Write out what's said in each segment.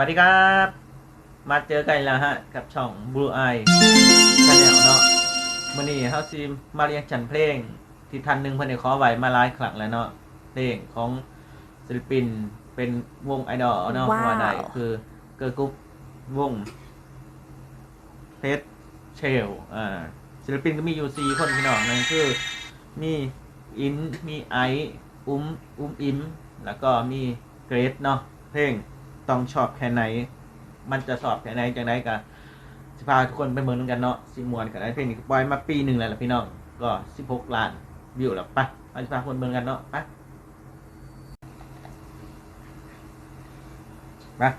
วัสดีครับ มาเจอกันแล้วฮะ กับช่อง Blue Eye Channel เนาะมื่อนี้เฮาซีมาเรียงจันเพลง ที่ทันหนึ่งเพิ่นได้ขอไว้มาหลายครั้งแล้วเนาะเพลงของศิลปินเป็นวงไอดอลเนาะว้าวว่าได้คือเกิร์ลกรุ๊ปวงเพชรเชลอ่าศิลปินก็มีอยู่สี่คนพี่น้องนั่นคือ มีอินมีไอซ์อุ้มอุ้มอิมแล้วก็มีเกรดเนาะเพลง ต้องชอบแค่ไหน มันจะสอบแค่ไหนจังไดกันสิพาทุกคนไปเมืองนึงกันเนาะสิมวนกันได้เพลงนี้ปล่อยมาปีหนึ่งแล้วล่ะพี่น้องก็สิบหกล้านวิวแล้วปะเอาสิพาคนเมืองกันเนาะปะปะ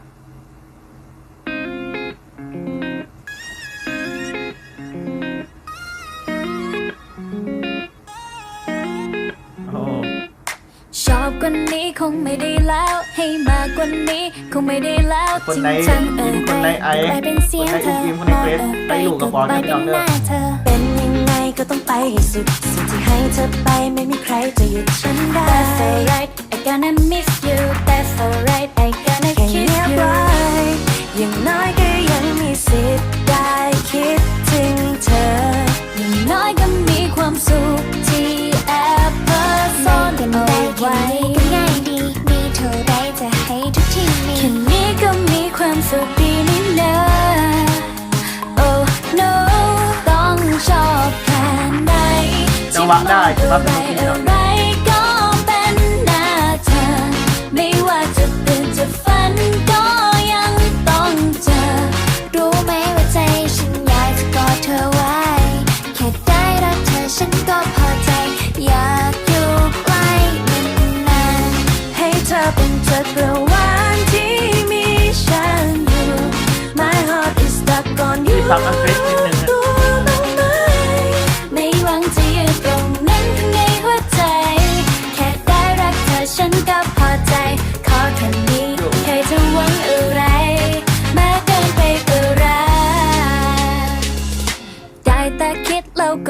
อบกว่านี้คงไม่ได้แล้ว ให้มากกว่านี้คงไม่ได้แล้วคนไหนจริงจังเออคนไหนไอ้กลายเป็นเสียงเธอคนไหนอุ้มอิมคนไหนเกรซไปอยู่กับปอนไปนะพี่น้เป็อนงเด้อหน้าเธอเป็นยังไงก็ต้องไปให้สุดสิ่งที่ให้เธอไปไม่มีใครจะหยุดฉันได้ That's alright I gonna miss you That's alright I gonna kiss you อย่างน้อย จะกอดเธอไว้แค่ได้รักเธอฉันก็พอใจอยากอยู่ใกล้นานให้เธอเป็นจั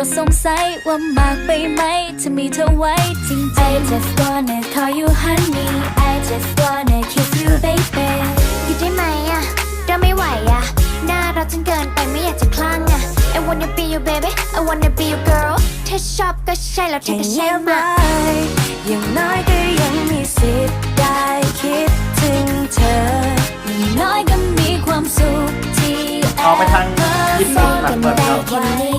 ก็สงสัยว่ามากไปไหมจะมีเธอไว้จริงๆ I just wanna call you honey I just wanna kiss you baby ๆอยู่ได้ไหมอะเราไม่ไหวอะน่ารักจนเกินไปไม่อยากจะคลั่งอะ I wanna be your baby I wanna be your girl ถ้าชอบก็ใช่แล้วเธอก็ใช่มาอย่างน้อยก็ยังมีสิทธิ์ได้คิดถึงเธออย่างน้อยก็มีความสุขที่แอบเอาไปทางญี่ปุ่นหลักังนเปิดได้เนาะแค่นี้ก็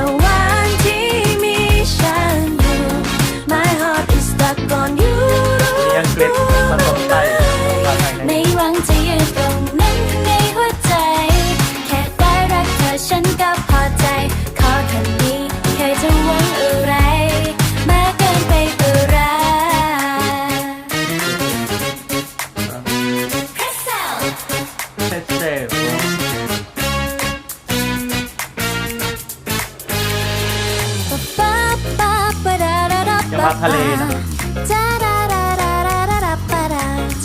มีอังกฤษผสมไทยภาษาไทยใน ไม่หวังจะยืนตรงนั้นข้างในหัวใจ แค่ได้รักเธอฉันก็พอใจ ขอแค่นี้ใครจะหวังอะไร มากเกินไปก็รักเพชรเชลป๊าป๊าป๊าดาดาดาจังหวัดทะเลนะจา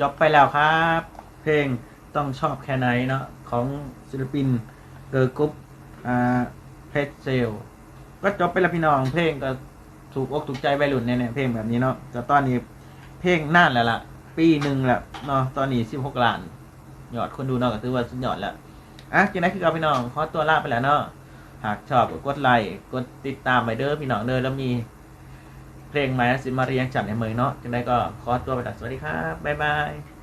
จบไปแล้วครับ เพลงต้องชอบแค่ไหนเนาะของศิลปินเกิร์กรุ๊ปอ่าเพชเซลก็จบไปแล้วพี่น้องเพลงก็ถูกอกถูกใจวัยรุ่นแน่ๆเพลงแบบนี้เนาะแต่ตอนนี้เพลงนานแล้วล่ะ ปีหนึ่งแล้วเนาะตอนนี้สิบหกล้านยอดคนดูเนาะก็ถือว่าสุดยอดแล้วอะกินได้คือกับพี่น้องขอตัวลาไปแล้วเนาะหากชอบก็กดไลค์กดติดตามไปเด้อพี่น้องเด้อแล้วมี เพลงใหม่สิมาเรียงจัดในเมืองเนาะจังได้ก็ขอตัวไปตัดสวัสดีครับ บ๊ายบาย